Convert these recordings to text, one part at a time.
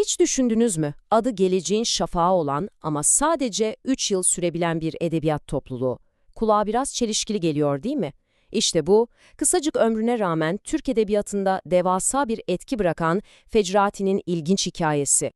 Hiç düşündünüz mü? Adı geleceğin şafağı olan ama sadece 3 yıl sürebilen bir edebiyat topluluğu. Kulağa biraz çelişkili geliyor değil mi? İşte bu, kısacık ömrüne rağmen Türk edebiyatında devasa bir etki bırakan Fecrati'nin ilginç hikayesi.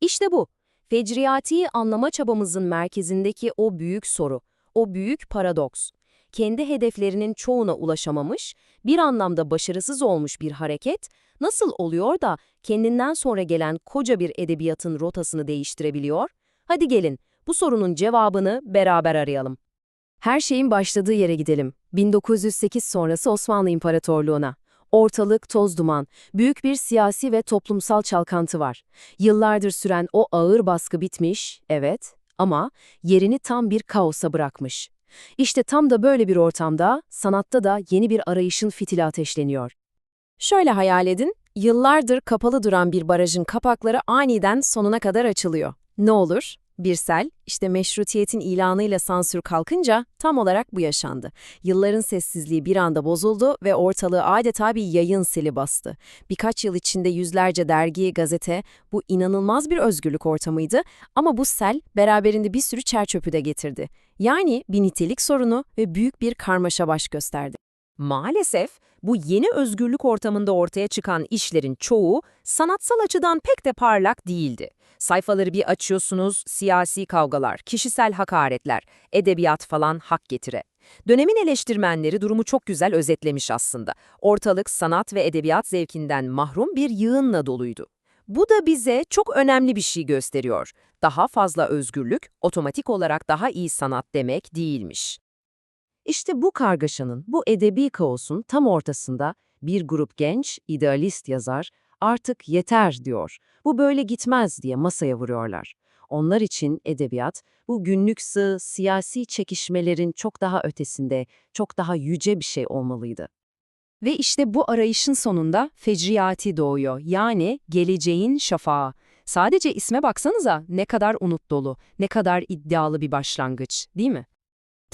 İşte bu, Fecriati'yi anlama çabamızın merkezindeki o büyük soru, o büyük paradoks. Kendi hedeflerinin çoğuna ulaşamamış, bir anlamda başarısız olmuş bir hareket, nasıl oluyor da kendinden sonra gelen koca bir edebiyatın rotasını değiştirebiliyor? Hadi gelin, bu sorunun cevabını beraber arayalım. Her şeyin başladığı yere gidelim. 1908 sonrası Osmanlı İmparatorluğu'na. Ortalık toz duman, büyük bir siyasi ve toplumsal çalkantı var. Yıllardır süren o ağır baskı bitmiş, evet, ama yerini tam bir kaosa bırakmış. İşte tam da böyle bir ortamda, sanatta da yeni bir arayışın fitili ateşleniyor. Şöyle hayal edin, yıllardır kapalı duran bir barajın kapakları aniden sonuna kadar açılıyor. Ne olur? Bir sel, işte meşrutiyetin ilanıyla sansür kalkınca tam olarak bu yaşandı. Yılların sessizliği bir anda bozuldu ve ortalığı adeta bir yayın seli bastı. Birkaç yıl içinde yüzlerce dergi, gazete, bu inanılmaz bir özgürlük ortamıydı ama bu sel beraberinde bir sürü çerçöpü de getirdi. Yani bir nitelik sorunu ve büyük bir karmaşa baş gösterdi. Maalesef bu yeni özgürlük ortamında ortaya çıkan işlerin çoğu sanatsal açıdan pek de parlak değildi. Sayfaları bir açıyorsunuz, siyasi kavgalar, kişisel hakaretler, edebiyat falan hak getire. Dönemin eleştirmenleri durumu çok güzel özetlemiş aslında. Ortalık sanat ve edebiyat zevkinden mahrum bir yığınla doluydu. Bu da bize çok önemli bir şey gösteriyor. Daha fazla özgürlük, otomatik olarak daha iyi sanat demek değilmiş. İşte bu kargaşanın, bu edebi kaosun tam ortasında bir grup genç, idealist yazar artık yeter diyor. Bu böyle gitmez diye masaya vuruyorlar. Onlar için edebiyat, bu günlük sığ, siyasi çekişmelerin çok daha ötesinde, çok daha yüce bir şey olmalıydı. Ve işte bu arayışın sonunda fecriati doğuyor, yani geleceğin şafağı. Sadece isme baksanıza ne kadar umut dolu, ne kadar iddialı bir başlangıç, değil mi?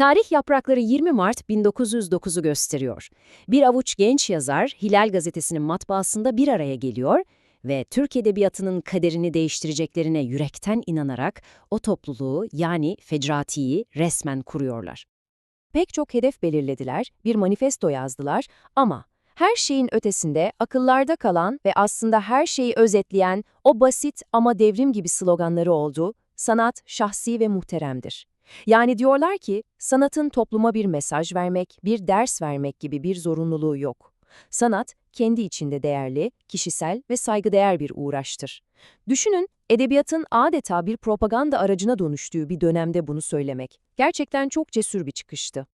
Tarih yaprakları 20 Mart 1909'u gösteriyor. Bir avuç genç yazar Hilal gazetesinin matbaasında bir araya geliyor ve Türk edebiyatının kaderini değiştireceklerine yürekten inanarak o topluluğu yani Fecrati'yi resmen kuruyorlar. Pek çok hedef belirlediler, bir manifesto yazdılar ama her şeyin ötesinde akıllarda kalan ve aslında her şeyi özetleyen o basit ama devrim gibi sloganları oldu, sanat şahsi ve muhteremdir. Yani diyorlar ki sanatın topluma bir mesaj vermek, bir ders vermek gibi bir zorunluluğu yok. Sanat kendi içinde değerli, kişisel ve saygıdeğer bir uğraştır. Düşünün, edebiyatın adeta bir propaganda aracına dönüştüğü bir dönemde bunu söylemek. Gerçekten çok cesur bir çıkıştı.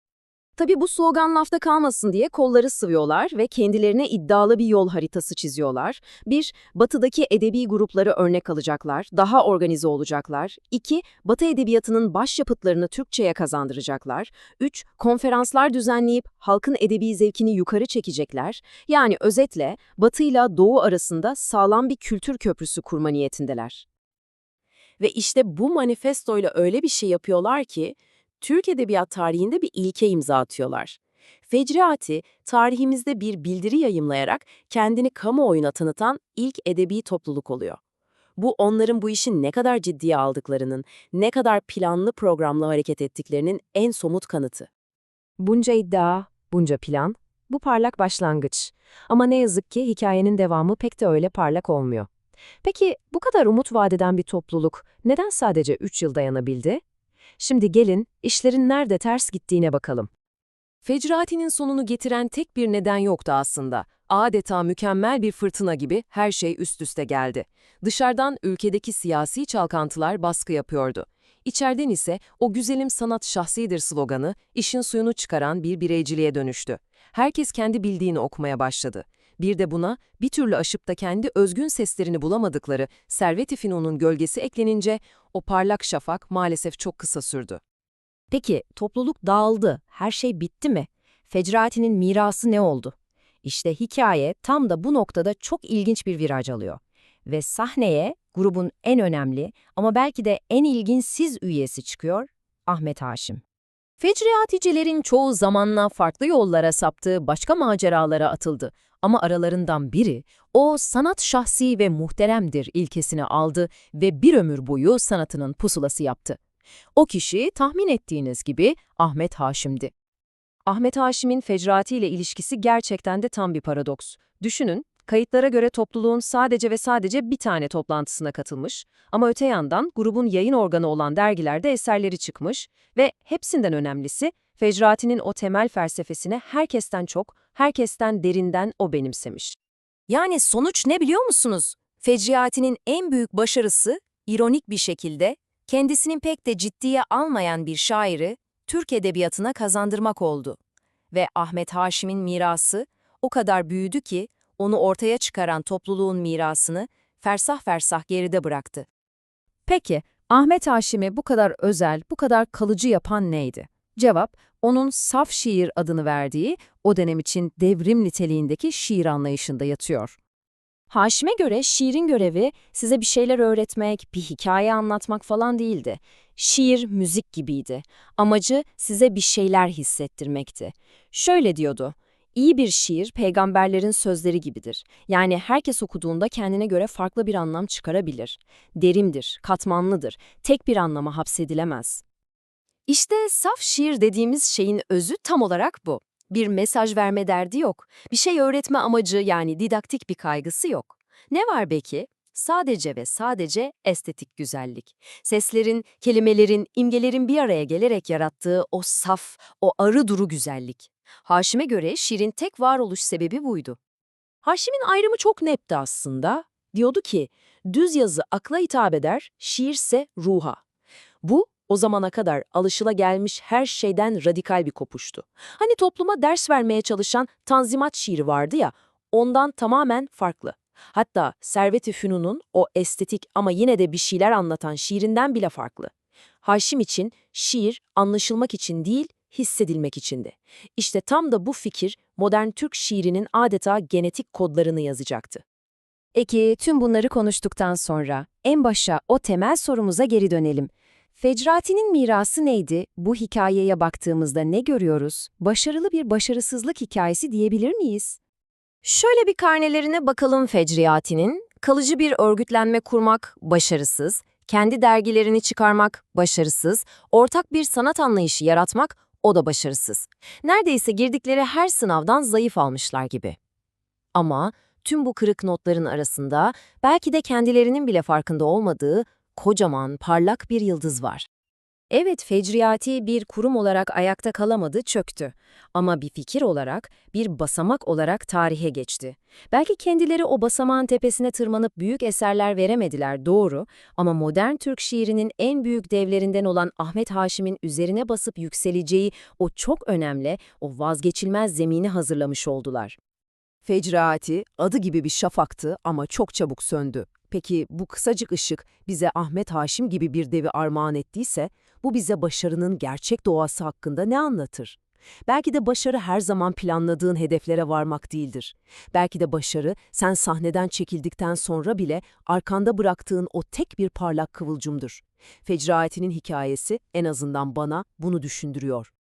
Tabi bu slogan lafta kalmasın diye kolları sıvıyorlar ve kendilerine iddialı bir yol haritası çiziyorlar. Bir, batıdaki edebi grupları örnek alacaklar, daha organize olacaklar. İki, batı edebiyatının başyapıtlarını Türkçe'ye kazandıracaklar. Üç, konferanslar düzenleyip halkın edebi zevkini yukarı çekecekler. Yani özetle batıyla doğu arasında sağlam bir kültür köprüsü kurma niyetindeler. Ve işte bu manifestoyla öyle bir şey yapıyorlar ki, Türk Edebiyat tarihinde bir ilke imza atıyorlar. Fecriati, tarihimizde bir bildiri yayımlayarak kendini kamuoyuna tanıtan ilk edebi topluluk oluyor. Bu onların bu işin ne kadar ciddiye aldıklarının, ne kadar planlı programlı hareket ettiklerinin en somut kanıtı. Bunca iddia, bunca plan, bu parlak başlangıç. Ama ne yazık ki hikayenin devamı pek de öyle parlak olmuyor. Peki bu kadar umut vadeden bir topluluk neden sadece 3 yıl dayanabildi? Şimdi gelin, işlerin nerede ters gittiğine bakalım. Fecrati'nin sonunu getiren tek bir neden yoktu aslında. Adeta mükemmel bir fırtına gibi her şey üst üste geldi. Dışarıdan ülkedeki siyasi çalkantılar baskı yapıyordu. İçeriden ise o güzelim sanat şahsidir sloganı işin suyunu çıkaran bir bireyciliğe dönüştü. Herkes kendi bildiğini okumaya başladı. Bir de buna bir türlü aşıp da kendi özgün seslerini bulamadıkları Servet-i Fünun'un gölgesi eklenince o parlak şafak maalesef çok kısa sürdü. Peki topluluk dağıldı, her şey bitti mi? Fecrati'nin mirası ne oldu? İşte hikaye tam da bu noktada çok ilginç bir viraj alıyor. Ve sahneye grubun en önemli ama belki de en ilginçsiz üyesi çıkıyor, Ahmet Haşim. Fecriaticilerin çoğu zamanla farklı yollara saptığı başka maceralara atıldı. Ama aralarından biri o sanat şahsi ve muhteremdir ilkesini aldı ve bir ömür boyu sanatının pusulası yaptı. O kişi tahmin ettiğiniz gibi Ahmet Haşim'di. Ahmet Haşim'in Fecrati ile ilişkisi gerçekten de tam bir paradoks. Düşünün, kayıtlara göre topluluğun sadece ve sadece bir tane toplantısına katılmış ama öte yandan grubun yayın organı olan dergilerde eserleri çıkmış ve hepsinden önemlisi Fecrati'nin o temel felsefesine herkesten çok, herkesten derinden o benimsemiş. Yani sonuç ne biliyor musunuz? Fecriati'nin en büyük başarısı, ironik bir şekilde, kendisinin pek de ciddiye almayan bir şairi Türk edebiyatına kazandırmak oldu. Ve Ahmet Haşim'in mirası o kadar büyüdü ki, onu ortaya çıkaran topluluğun mirasını fersah fersah geride bıraktı. Peki, Ahmet Haşim'i bu kadar özel, bu kadar kalıcı yapan neydi? Cevap, onun saf şiir adını verdiği, o dönem için devrim niteliğindeki şiir anlayışında yatıyor. Haşim'e göre şiirin görevi size bir şeyler öğretmek, bir hikaye anlatmak falan değildi. Şiir müzik gibiydi. Amacı size bir şeyler hissettirmekti. Şöyle diyordu, iyi bir şiir peygamberlerin sözleri gibidir. Yani herkes okuduğunda kendine göre farklı bir anlam çıkarabilir. Derimdir, katmanlıdır, tek bir anlama hapsedilemez. İşte saf şiir dediğimiz şeyin özü tam olarak bu. Bir mesaj verme derdi yok. Bir şey öğretme amacı yani didaktik bir kaygısı yok. Ne var peki? Sadece ve sadece estetik güzellik. Seslerin, kelimelerin, imgelerin bir araya gelerek yarattığı o saf, o arı duru güzellik. Haşim'e göre şiirin tek varoluş sebebi buydu. Haşim'in ayrımı çok netti aslında. Diyordu ki, düz yazı akla hitap eder, şiirse ruha. Bu, o zamana kadar alışılagelmiş her şeyden radikal bir kopuştu. Hani topluma ders vermeye çalışan Tanzimat şiiri vardı ya, ondan tamamen farklı. Hatta Servet-i Fünun'un o estetik ama yine de bir şeyler anlatan şiirinden bile farklı. Haşim için şiir anlaşılmak için değil, hissedilmek içindi. İşte tam da bu fikir modern Türk şiirinin adeta genetik kodlarını yazacaktı. Eki, tüm bunları konuştuktan sonra en başa o temel sorumuza geri dönelim. Fecrati'nin mirası neydi? Bu hikayeye baktığımızda ne görüyoruz? Başarılı bir başarısızlık hikayesi diyebilir miyiz? Şöyle bir karnelerine bakalım Fecriati'nin. Kalıcı bir örgütlenme kurmak başarısız, kendi dergilerini çıkarmak başarısız, ortak bir sanat anlayışı yaratmak o da başarısız. Neredeyse girdikleri her sınavdan zayıf almışlar gibi. Ama tüm bu kırık notların arasında belki de kendilerinin bile farkında olmadığı kocaman, parlak bir yıldız var. Evet, Fecriati bir kurum olarak ayakta kalamadı, çöktü. Ama bir fikir olarak, bir basamak olarak tarihe geçti. Belki kendileri o basamağın tepesine tırmanıp büyük eserler veremediler, doğru. Ama modern Türk şiirinin en büyük devlerinden olan Ahmet Haşim'in üzerine basıp yükseleceği o çok önemli, o vazgeçilmez zemini hazırlamış oldular. Fecraati adı gibi bir şafaktı ama çok çabuk söndü. Peki bu kısacık ışık bize Ahmet Haşim gibi bir devi armağan ettiyse, bu bize başarının gerçek doğası hakkında ne anlatır? Belki de başarı her zaman planladığın hedeflere varmak değildir. Belki de başarı sen sahneden çekildikten sonra bile arkanda bıraktığın o tek bir parlak kıvılcımdır. Fecraatinin hikayesi en azından bana bunu düşündürüyor.